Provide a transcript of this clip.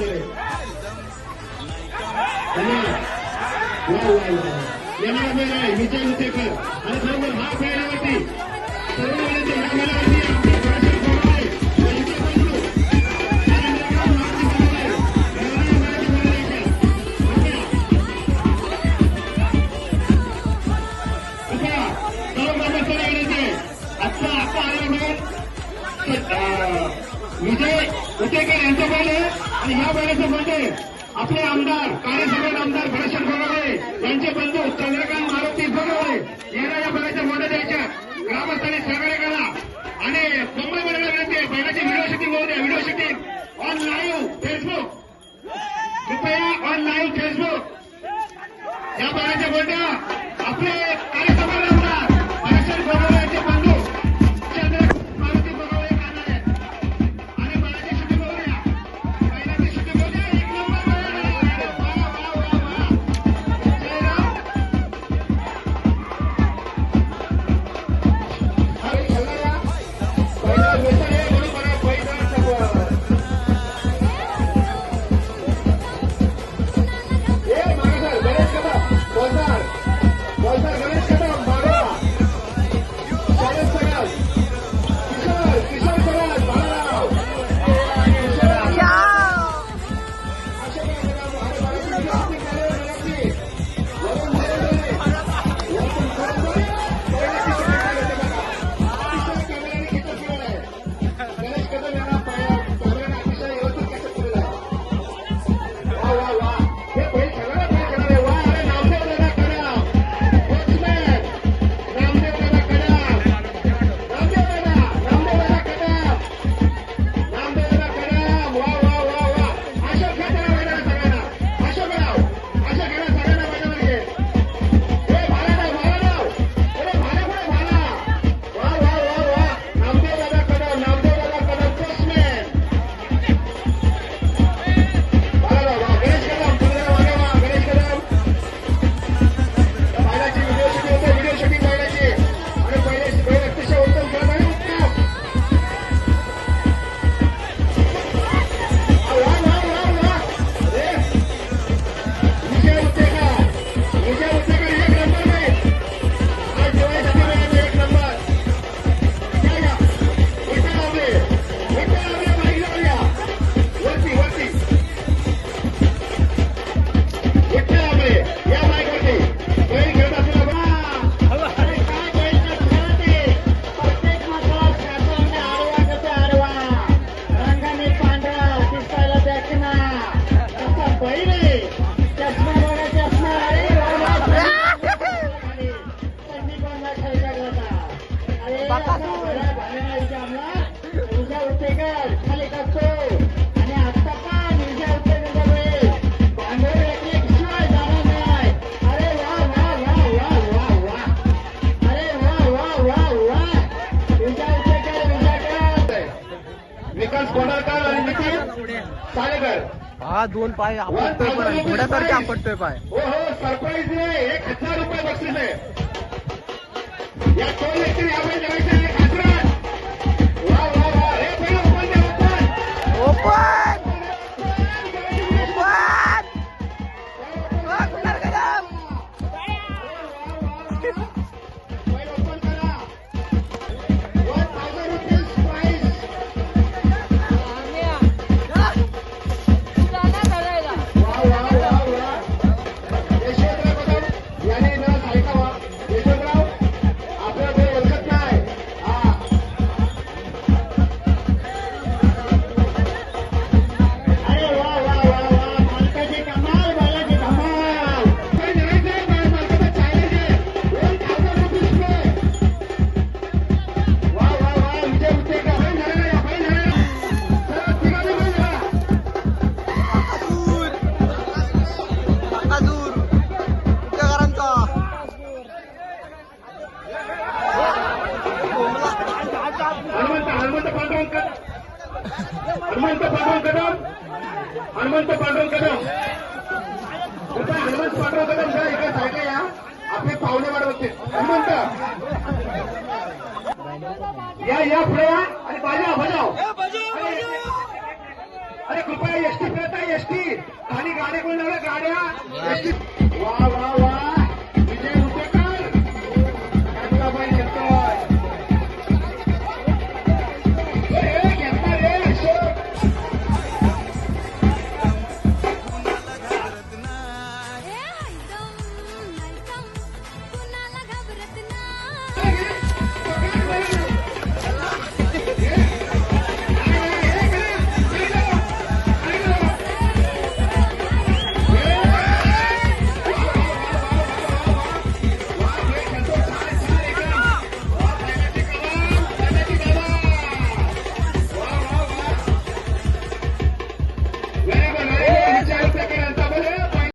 Okay. उचेकर यांचं बैल आणि या बैलाचं मध्ये आपले आमदार कार्यसभा हा दोन पाय आपटतोय पण घोड्यासारखे आपटतोय पाय. हो हो सरप्राईज एक हजार रुपये बक्षीस. आहे हनुमंत पांडुरंग कदम. हनुमंत पांडुरंग कदम. कृपया हनुमंत पांडुरंग कदम सर एका साईडला या. आपले पाहुणे वाढवते हनुमंत. या या पुढे या. आणि बाजा बजाव अरे कृपया एसटी फिरत आहे एसटी. खाली गाडी कोण लावल्या गाड्या. एसटी. वा वा वा.